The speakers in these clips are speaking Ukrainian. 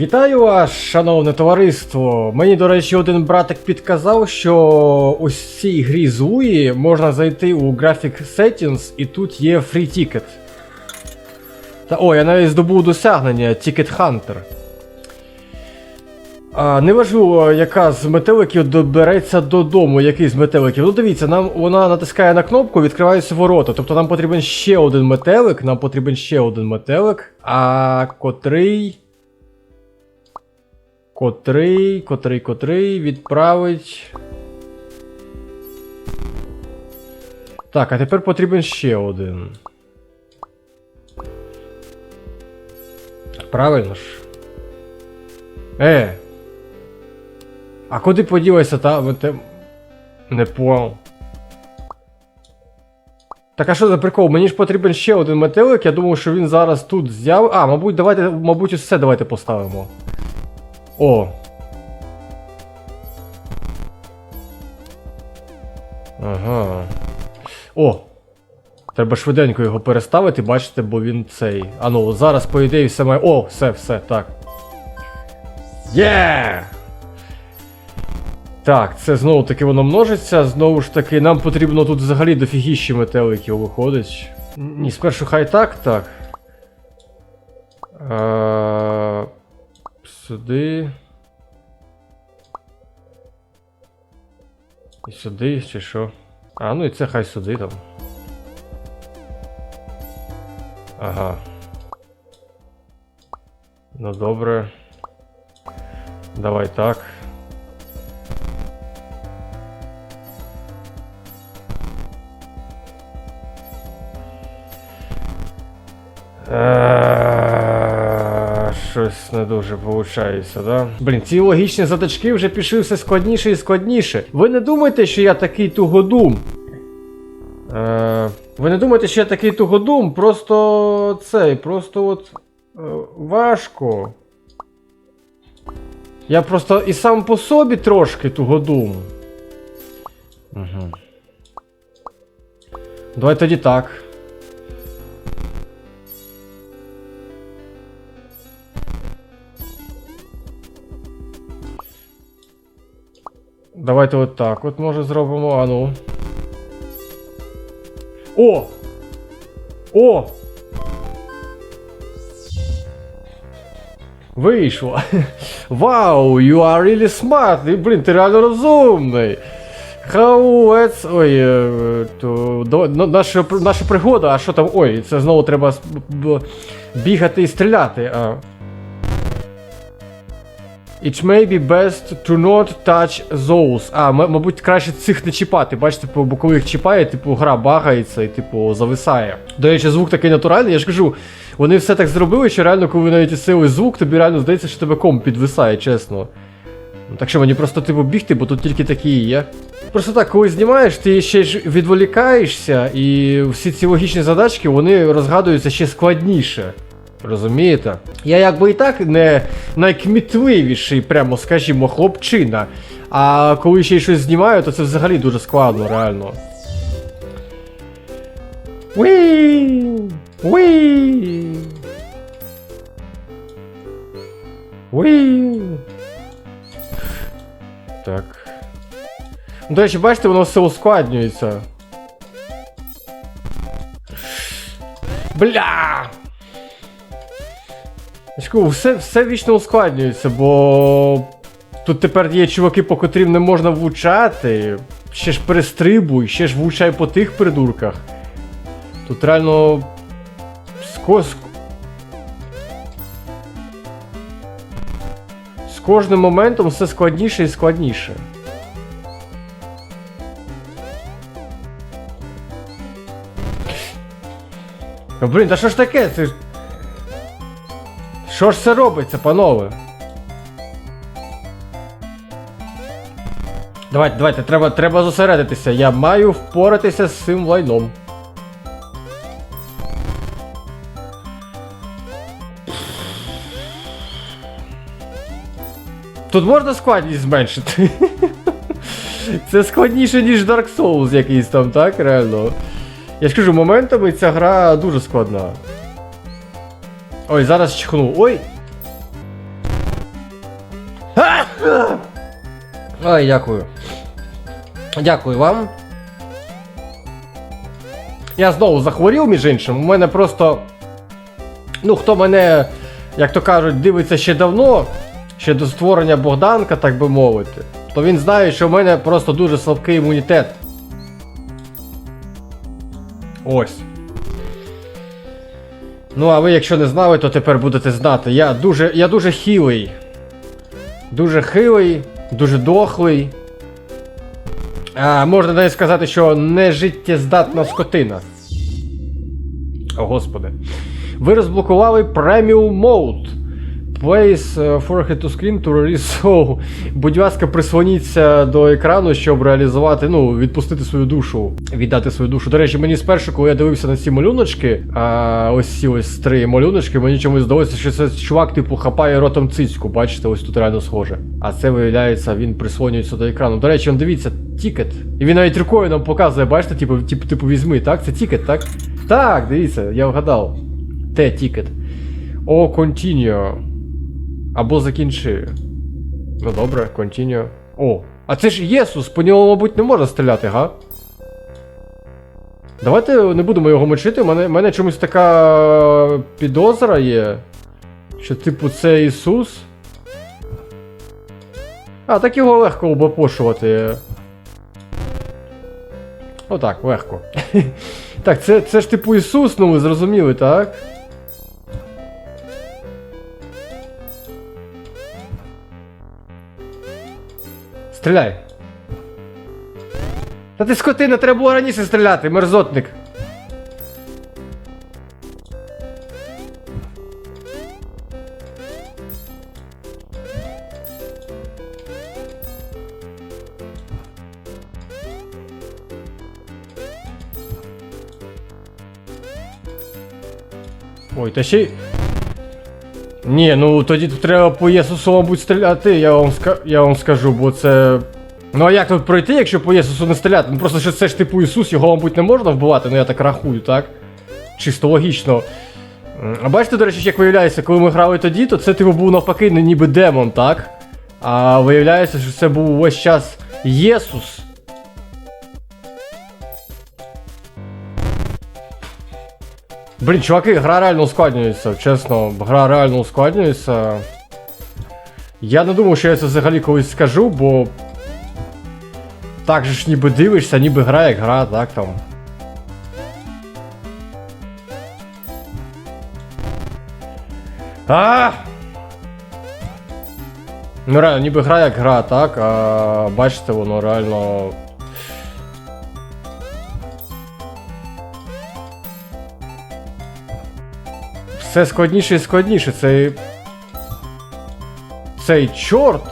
Вітаю вас, шановне товариство. Мені, до речі, один братик підказав, що ось цій грі з Луї можна зайти у Graphic Settings і тут є free ticket. Та о, я навіть здобув досягнення Ticket Hunter. А, неважливо, яка з метеликів добереться додому, який з метеликів. Ну дивіться, нам вона натискає на кнопку, відкриваються ворота. Тобто нам потрібен ще один метелик, нам потрібен ще один метелик, а котрий. Котрий, котрий, котрий відправить. Так, а тепер потрібен ще один. Правильно ж? Е. А куди поділася та. Не понял. Так а що за прикол? Мені ж потрібен ще один метелик, я думав, що він зараз тут з'яв. А, мабуть, давайте, мабуть, усе давайте поставимо. О. Ага. О! Треба швиденько його переставити, бачите, бо він цей. А ну, зараз, по ідеї, все має. О, все, все, так. Є! Так, це знову таки воно множиться. Знову ж таки, нам потрібно тут взагалі дофігіщі метеликів виходить. Ні, спершу хай так, так. Е, Сюди. І сюди, чи що? А, ну і це хай сюди там. Ага. Ну добре. Давай так. Е, Щось не дуже виходить, да? Блін, ці логічні задачки вже пішли все складніше і складніше. Ви не думайте, що я такий тугодум. Е, ви не думайте, що я такий тугодум, просто цей, просто от е, важко. Я просто і сам по собі трошки тугодум. Угу. Давай тоді так. Давайте от так от може зробимо, а ну. О! О! Вийшло. Вау, you are really smart. Блін, ти реально розумний. How let's... Ой, е, то, до, ну, наша, наша пригода, а що там? Ой, це знову треба бігати і стріляти. А. It may be best to not touch those. А, мабуть, краще цих не чіпати. Бачите, типу, бо коли їх чіпає, типу, гра багається і, типу, зависає. До речі, звук такий натуральний, я ж кажу, вони все так зробили, що реально, коли навіть сили звук, тобі реально здається, що тебе комп підвисає, чесно. Ну, Так що мені просто типу бігти, бо тут тільки такі є. Просто так, коли знімаєш, ти ще ж відволікаєшся, і всі ці логічні задачки вони розгадуються ще складніше. Розумієте? Я якби і так не найкмітливіший, прямо скажімо, хлопчина. А коли ще й щось знімаю, то це взагалі дуже складно, реально. Уі! Уі! Уі! Так. Ну, до речі, бачите, воно все ускладнюється. Бля! Все, все вічно ускладнюється, бо тут тепер є чуваки, по котрим не можна влучати. Ще ж перестрибуй, ще ж влучай по тих придурках. Тут реально. Ско... З кожним моментом все складніше і складніше. Блін, та що ж таке? Це... Що ж це робиться, панове? Давайте, давайте, треба, треба зосередитися. Я маю впоратися з цим лайном. Тут можна складність зменшити. Це складніше, ніж Dark Souls якийсь там, так? Реально. Я ж кажу, моментами ця гра дуже складна. Ой, зараз чихну. Ой! А! Ой, дякую. Дякую вам. Я знову захворів, між іншим. У мене просто. Ну, хто мене, як то кажуть, дивиться ще давно, ще до створення Богданка, так би мовити, то він знає, що в мене просто дуже слабкий імунітет. Ось. Ну, а ви, якщо не знали, то тепер будете знати. Я дуже, я дуже хилий. Дуже хилий, дуже дохлий. А, можна навіть сказати, що не життєздатна скотина. О, господи. Ви розблокували преміум Mode. Place е, forehead to screen to release soul. Будь ласка, прислоніться до екрану, щоб реалізувати, ну, відпустити свою душу, віддати свою душу. До речі, мені спершу, коли я дивився на ці малюночки, а, ось ці ось три малюночки, мені чомусь здалося, що це чувак, типу, хапає ротом цицьку. Бачите, ось тут реально схоже. А це виявляється, він прислонюється до екрану. До речі, дивіться, тікет. І він навіть рукою нам показує, бачите, типу, типу, типу візьми, так? Це тікет, так? Так, дивіться, я вгадав. Те тікет. О, continue. Або закінчи. Ну добре, continue. О, а це ж Єсус, по ньому, мабуть, не можна стріляти, га? Давайте не будемо його мочити. У мене, мене чомусь така підозра є. Що, типу, це Ісус. А, так його легко обопошувати. Отак, легко. так, це, це ж типу Ісус, ну ви зрозуміли, так? Стріляй. Та ти скотина, треба було раніше стріляти, мерзотник. Ой, та ще. Ні, ну тоді треба по Єсусу, мабуть, стріляти, я вам, ска... я вам скажу, бо це. Ну а як тут пройти, якщо по Єсусу не стріляти? Ну просто що це ж типу Ісус, його, мабуть, не можна вбивати, ну я так рахую, так? Чисто логічно. А бачите, до речі, як виявляється, коли ми грали тоді, то це типу був навпаки ніби демон, так? А виявляється, що це був весь час Єсус. Блін, чуваки, гра реально ускладнюється, чесно, гра реально ускладнюється. Я не думав, що я це взагалі колись скажу, бо. Так же ж ніби дивишся, ніби гра як гра, так там. А! Ну реально, ніби гра як гра, так, а бачите, воно реально. Все складніше і складніше. Цей. Цей чорт.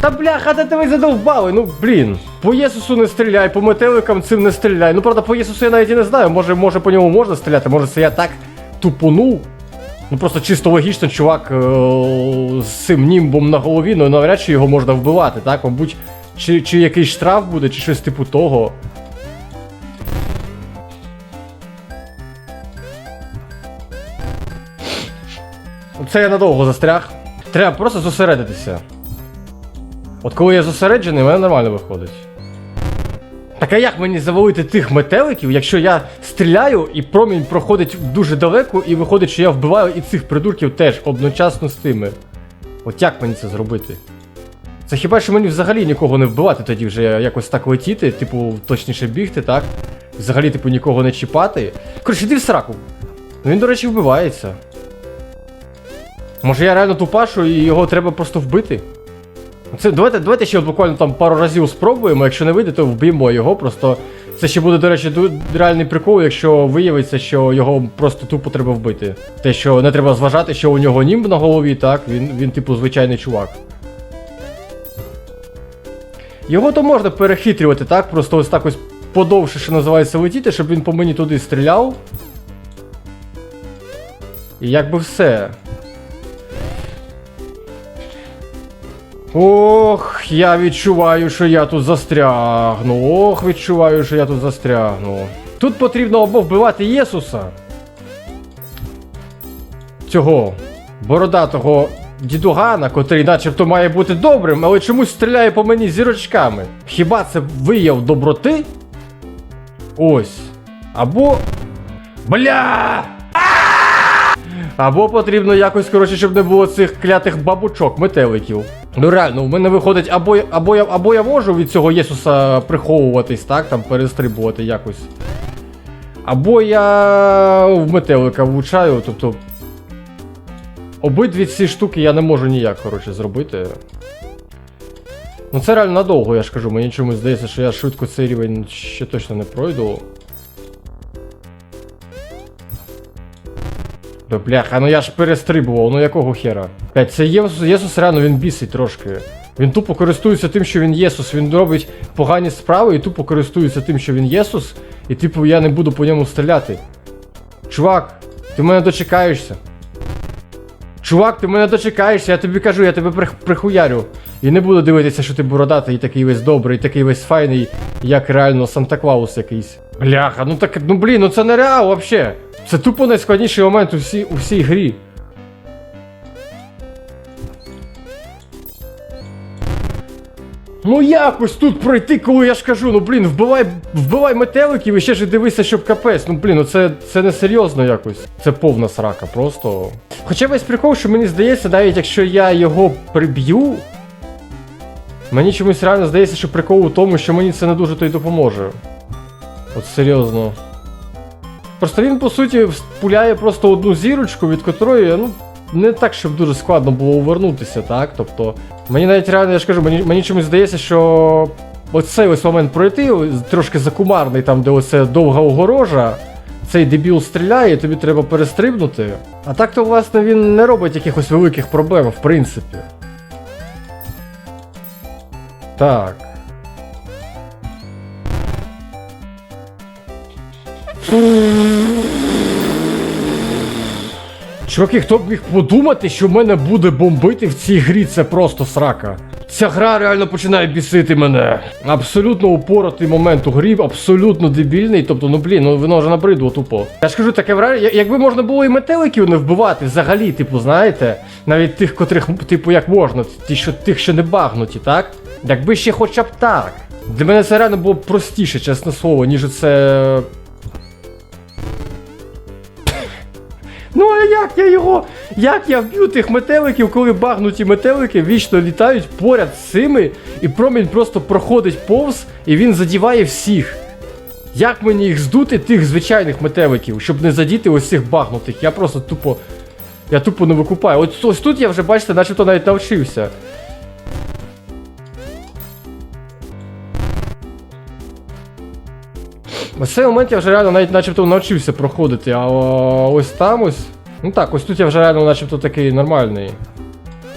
Та бляха, де ви задовбали, ну блін. По Єсусу не стріляй, по метеликам цим не стріляй. Ну правда, по Єсусу я навіть і не знаю. Може, може по ньому можна стріляти, може це я так тупонув. Ну просто чисто логічно, чувак е- з цим німбом на голові, ну навряд чи його можна вбивати, так? Мабуть, чи, чи якийсь штраф буде, чи щось типу того. Це я надовго застряг. Треба просто зосередитися. От коли я зосереджений, в мене нормально виходить. Так а як мені завалити тих метеликів, якщо я стріляю і промінь проходить дуже далеко, і виходить, що я вбиваю і цих придурків теж одночасно з тими. От як мені це зробити? Це хіба що мені взагалі нікого не вбивати тоді вже якось так летіти, типу, точніше бігти, так? Взагалі, типу, нікого не чіпати. Коротше, іди в сраку. Ну він, до речі, вбивається. Може я реально тупашу і його треба просто вбити? Це, давайте, давайте ще от буквально там пару разів спробуємо, якщо не вийде, то вб'ємо його. Просто це ще буде, до речі, реальний прикол, якщо виявиться, що його просто тупо треба вбити. Те, що не треба зважати, що у нього німб на голові, так, він, він типу звичайний чувак. Його то можна перехитрювати, так? Просто ось так ось подовше, що називається, летіти, щоб він по мені туди стріляв. І якби все. Ох, я відчуваю, що я тут застрягну. Ох, відчуваю, що я тут застрягну. Тут потрібно або вбивати Єсуса. Цього бородатого дідугана, котрий начебто має бути добрим, але чомусь стріляє по мені зірочками. Хіба це вияв доброти? Ось. Або. Бля! Або потрібно якось, коротше, щоб не було цих клятих бабучок, метеликів. Ну реально, у мене виходить, або, або, я, або я можу від цього Єсуса приховуватись, так, там перестрибувати якось. Або я в метелика влучаю, тобто. Обидві ці штуки я не можу ніяк, коротше, зробити. Ну це реально надовго, я ж кажу, мені чомусь здається, що я швидко цей рівень ще точно не пройду. Да бляха, ну я ж перестрибував, ну якого хера? Блять, це Єсус, Єсус реально він бісить трошки. Він тупо користується тим, що він Єсус, він робить погані справи і тупо користується тим, що він Єсус, і типу я не буду по ньому стріляти. Чувак, ти мене дочекаєшся. Чувак, ти мене дочекаєшся, я тобі кажу, я тебе прих- прихуярю. І не буду дивитися, що ти бородатий, і такий весь добрий, і такий весь файний, як реально Санта-Клаус якийсь. Бляха, ну так, ну блін, ну це не реал вообще. Це тупо найскладніший момент у всій, у всій грі. Ну якось тут пройти, коли я ж кажу, ну блін, вбивай, вбивай метеликів і ще ж дивися, щоб капець. Ну блін, ну це, це не серйозно якось. Це повна срака, просто. Хоча весь прикол, що мені здається, навіть якщо я його приб'ю. Мені чомусь реально здається, що прикол у тому, що мені це не дуже то й допоможе. От серйозно. Просто він, по суті, пуляє просто одну зірочку, від котрої, ну, не так, щоб дуже складно було увернутися, так? Тобто, мені навіть реально, я ж кажу, мені, мені чомусь здається, що оцей ось момент пройти, трошки закумарний, там, де оце довга огорожа, цей дебіл стріляє, тобі треба перестрибнути. А так то, власне, він не робить якихось великих проблем, в принципі. Так. Чуваки, хто б міг подумати, що мене буде бомбити в цій грі, це просто срака. Ця гра реально починає бісити мене. Абсолютно упоротий момент у грі, абсолютно дебільний. Тобто, ну блін, ну воно вже набридло тупо. Я ж кажу, таке враження, якби можна було і метеликів не вбивати взагалі, типу, знаєте, навіть тих, котрих, типу, як можна, ті, що, тих, що не багнуті, так? Якби ще хоча б так. Для мене це реально було простіше, чесне слово, ніж це я його? Як я вб'ю тих метеликів, коли багнуті метелики вічно літають поряд з цими, і промінь просто проходить повз, і він задіває всіх. Як мені їх здути, тих звичайних метеликів, щоб не задіти ось цих багнутих? Я просто тупо. Я тупо не викупаю. Ось, ось тут я вже, бачите, начебто навіть навчився. Ось цей момент я вже реально навіть начебто навчився проходити, а ось там ось. Ну так, ось тут я вже реально начебто такий нормальний.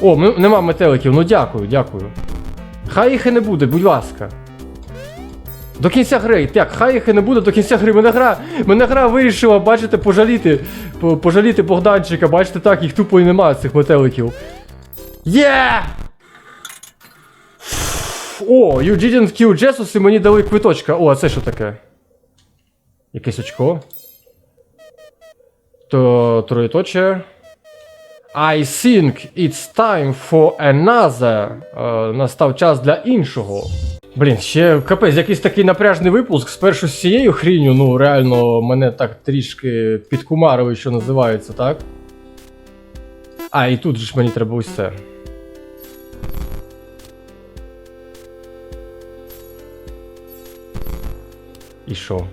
О, нема метеликів, ну дякую, дякую. Хай їх і не буде, будь ласка. До кінця гри, так, хай їх і не буде до кінця гри. Мене гра, мене гра вирішила, бачите, пожаліти. Пожаліти Богданчика, бачите, так, їх тупо і немає цих метеликів. Є! О, you didn't kill Jesus і мені дали квиточка. О, а це що таке? Якесь очко. То троєточе. I think it's time for another. Е, настав час для іншого. Блін, ще капець, якийсь такий напряжний випуск. Спершу з цією хріню, ну реально мене так трішки підкумарили, що називається, так? А, і тут же ж мені треба ось це. І що?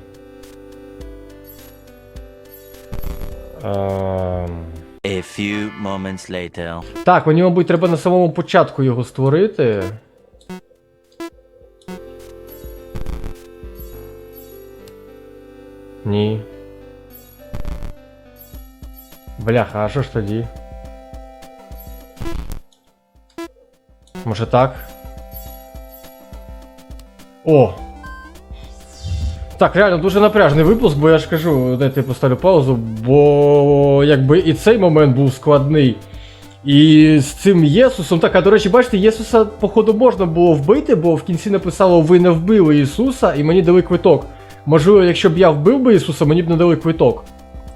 A few moments later. Так, мені, мабуть, треба на самому початку його створити. Ні. Бляха, а що ж тоді? Може так? О! Так, реально дуже напряжний випуск, бо я ж кажу, дайте я поставлю паузу, бо якби і цей момент був складний. І з цим Єсусом, так, а до речі, бачите, Єсуса, походу, можна було вбити, бо в кінці написало, ви не вбили Ісуса, і мені дали квиток. Можливо, якщо б я вбив би Ісуса, мені б не дали квиток.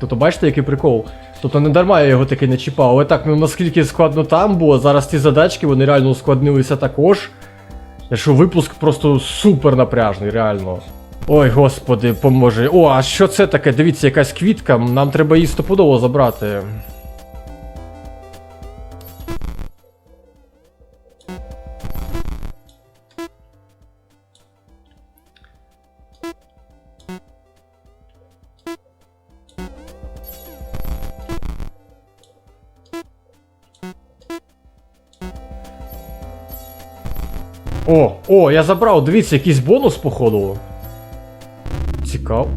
Тобто, бачите, який прикол. Тобто не дарма я його таки не чіпав. Але так, ну наскільки складно там було, зараз ці задачки вони реально ускладнилися також. Що випуск просто супер напряжний, реально. Ой, господи, поможе. О, а що це таке? Дивіться, якась квітка. Нам треба її стопудово забрати. О, о, я забрав, дивіться, якийсь бонус, походу. Цікаво.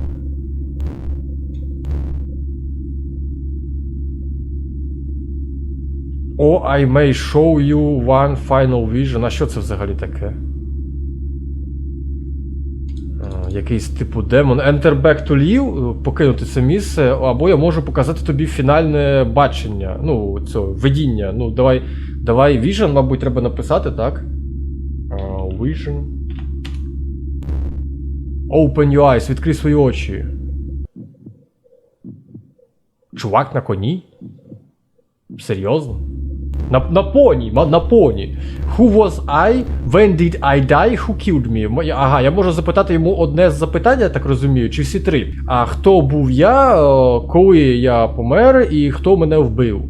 О, I may show you one final vision. А що це взагалі таке? А, Якийсь типу демон. Enter back to live, покинути це місце, або я можу показати тобі фінальне бачення. Ну, це видіння. Ну, давай, давай vision, мабуть, треба написати, так? А, Vision. Open your eyes, відкрий свої очі. Чувак на коні? Серйозно? На, на поні, на поні. Who was I? When did I die? Who killed me? Ага, я можу запитати йому одне з запитань, я так розумію, чи всі три. А хто був я, коли я помер, і хто мене вбив?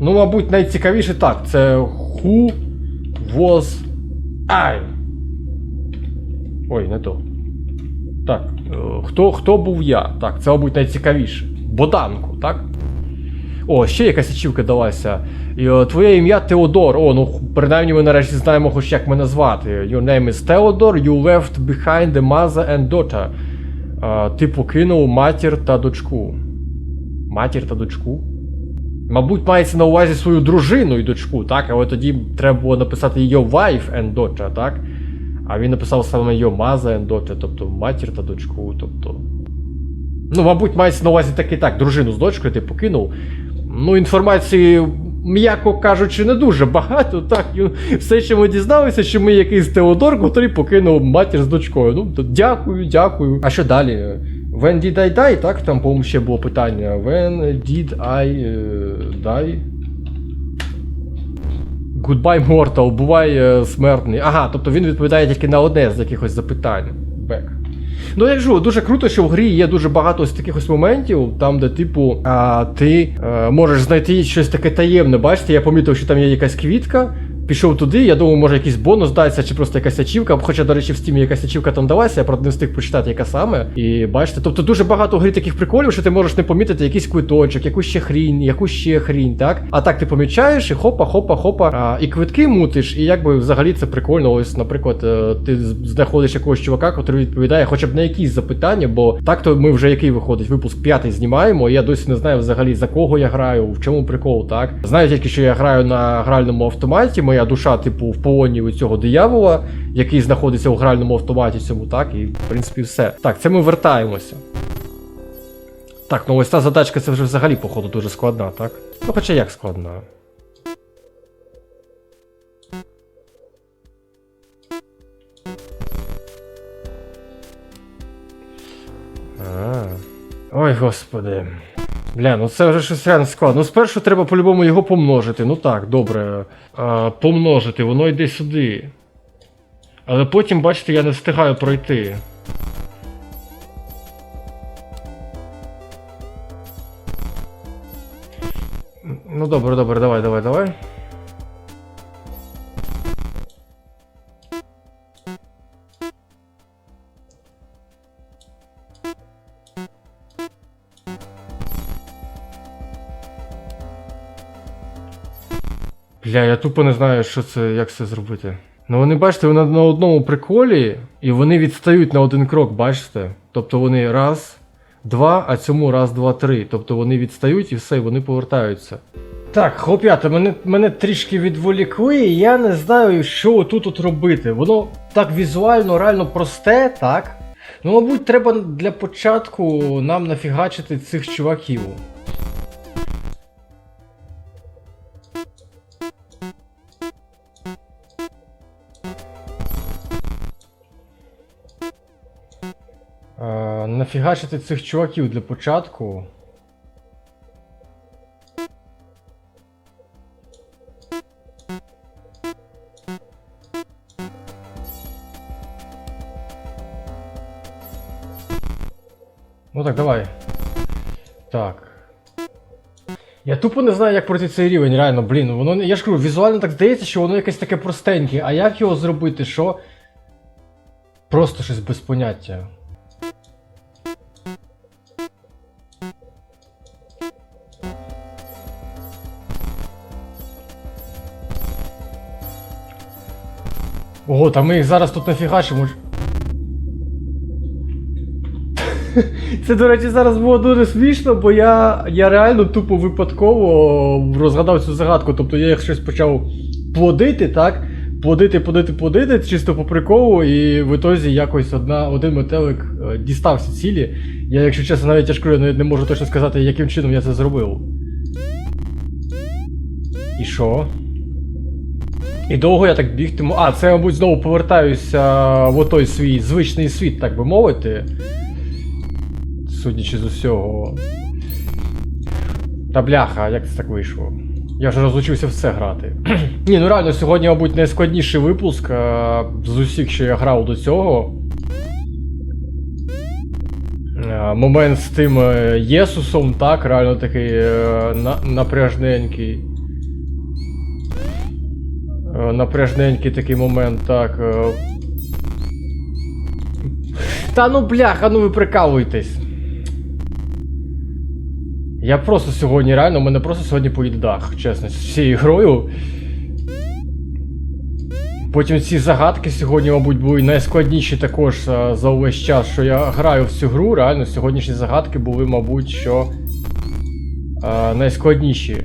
Ну, мабуть, найцікавіше так. Це Who was I? Ой, не то. Так. е, Хто, хто був я? Так, це, мабуть, найцікавіше. Боданку, так? О, ще якась ачівка далася. Твоє ім'я Теодор. О, ну принаймні ми нарешті знаємо хоч як мене звати. Your name is Theodore, you left behind the mother and daughter. А, ти покинув матір та дочку. Матір та дочку? Мабуть, мається на увазі свою дружину і дочку, так? Але тоді треба було написати your wife and daughter, так? А він написав саме your mother and daughter, тобто матір та дочку, тобто. Ну, мабуть, мається на увазі таки так, дружину з дочкою ти покинув. Ну, інформації, м'яко кажучи, не дуже багато. Так, все, що ми дізналися, що ми якийсь Теодор, котрий покинув матір з дочкою. Ну, то дякую, дякую. А що далі? When did I die? Так, там, по-моєму, ще було питання. When did I е, die? Goodbye Mortal, бувай е, смертний. Ага, тобто він відповідає тільки на одне з якихось запитань. Бек. Ну, я кажу, дуже круто, що в грі є дуже багато ось таких ось моментів, там, де, типу, а, ти е, можеш знайти щось таке таємне. Бачите, я помітив, що там є якась квітка. Пішов туди, я думаю, може якийсь бонус дається, чи просто якась ачівка. Хоча, до речі, в стімі якась ачівка там далася, я правда не встиг почитати, яка саме. І бачите, тобто дуже багато грі таких приколів, що ти можеш не помітити якийсь квиточок, якусь ще хрінь, якусь ще хрінь, так? А так ти помічаєш і хопа, хопа, хопа. А, і квитки мутиш, і якби взагалі це прикольно. Ось, наприклад, е, ти знаходиш якогось чувака, який відповідає хоча б на якісь запитання, бо так-то ми вже який виходить, випуск п'ятий знімаємо, і я досі не знаю взагалі за кого я граю, в чому прикол, так? Знаю тільки, що я граю на гральному автоматі, моя душа, типу, в полоні у цього диявола, який знаходиться у гральному автоматі цьому, так, і в принципі все. Так, це ми вертаємося. Так, ну ось та задачка це вже взагалі, походу, дуже складна, так? Ну, хоча як складна. А. Ой, господи. Бля, ну це вже щось реально складно. Ну, спершу треба по-любому його помножити. Ну так, добре. А, помножити, воно йде сюди. Але потім, бачите, я не встигаю пройти. Ну добре, добре, давай, давай, давай. Бля, я тупо не знаю, що це, як це зробити. Ну вони бачите, вони на одному приколі, і вони відстають на один крок, бачите? Тобто вони раз, два, а цьому раз, два, три. Тобто вони відстають і все, і вони повертаються. Так, хлоп'ята, мене, мене трішки відволікли, і я не знаю, що тут от робити. Воно так візуально, реально просте, так? Ну, мабуть, треба для початку нам нафігачити цих чуваків. Нафігачити цих чуваків для початку. Ну так, давай. Так. Я тупо не знаю, як пройти цей рівень, реально, блін. Воно я ж кажу, візуально так здається, що воно якесь таке простеньке. А як його зробити, що? Просто щось без поняття. Ого, та ми їх зараз тут нафігачимо. Це, до речі, зараз було дуже смішно, бо я, я реально тупо випадково розгадав цю загадку. Тобто я їх щось почав плодити, так? Плодити, плодити, плодити, чисто по приколу, і в ітозі якось одна, один метелик е, дістався цілі. Я, якщо чесно, навіть кажу, навіть не можу точно сказати, яким чином я це зробив. І що? І довго я так бігтиму. А, це, мабуть, знову повертаюся в той свій звичний світ, так би мовити. Судячи з усього. Та бляха, як це так вийшло? Я вже розучився в це грати. Ні, ну реально, сьогодні, мабуть, найскладніший випуск а, з усіх, що я грав до цього. А, момент з тим е, Єсусом, так, реально такий е, на, напряжненький. Е, Напряжненький такий момент, так. е. Та ну бляха, ну ви прикалуєтесь. Я просто сьогодні, реально, у мене просто сьогодні поїде дах, чесно, з всією грою. Потім ці загадки сьогодні, мабуть, були найскладніші також за увесь час, що я граю в цю гру. Реально, сьогоднішні загадки були, мабуть, що найскладніші.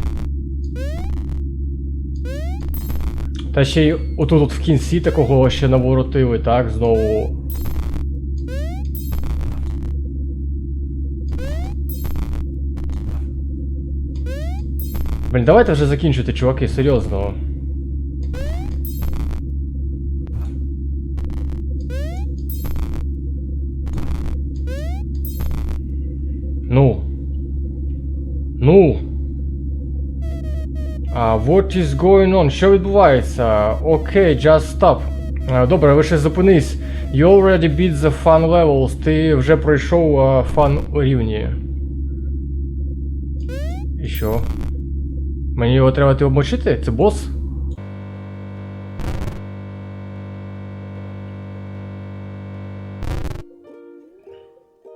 Та ще й отут от в кінці такого ще наворотили, так, знову. Блін, давайте вже закінчуйте, чуваки, серйозно. Ну. Ну. What is going on? Що відбувається? Окей, just stop. А, добре, лише зупинись. You already beat the fun levels. Ти вже пройшов фан рівні. І що? Мені його треба ти обмочити? Це бос?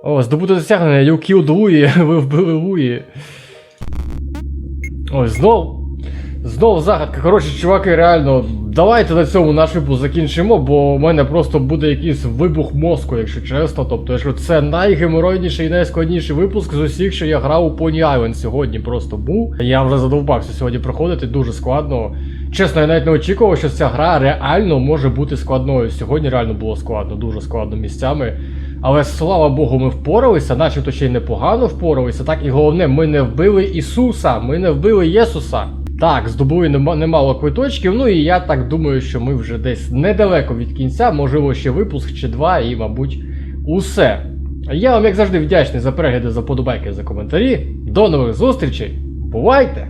О, здобуто досягнення, you killed Луї, ви вбили Луї. Ой, знов. Знов загадка. Коротше, чуваки, реально, давайте на цьому наш випуск закінчимо, бо у мене просто буде якийсь вибух мозку, якщо чесно. Тобто, якщо це найгеморойніший і найскладніший випуск з усіх, що я грав у Pony Island сьогодні просто був. Я вже задовбався сьогодні проходити, дуже складно. Чесно, я навіть не очікував, що ця гра реально може бути складною. Сьогодні реально було складно, дуже складно місцями. Але слава Богу, ми впоралися, начебто ще й непогано впоралися. Так, і головне, ми не вбили Ісуса, ми не вбили Єсуса. Так, здобули немало квиточків. Ну і я так думаю, що ми вже десь недалеко від кінця, можливо, ще випуск чи два, і, мабуть, усе. Я вам, як завжди, вдячний за перегляди, за подобайки, за коментарі. До нових зустрічей. Бувайте!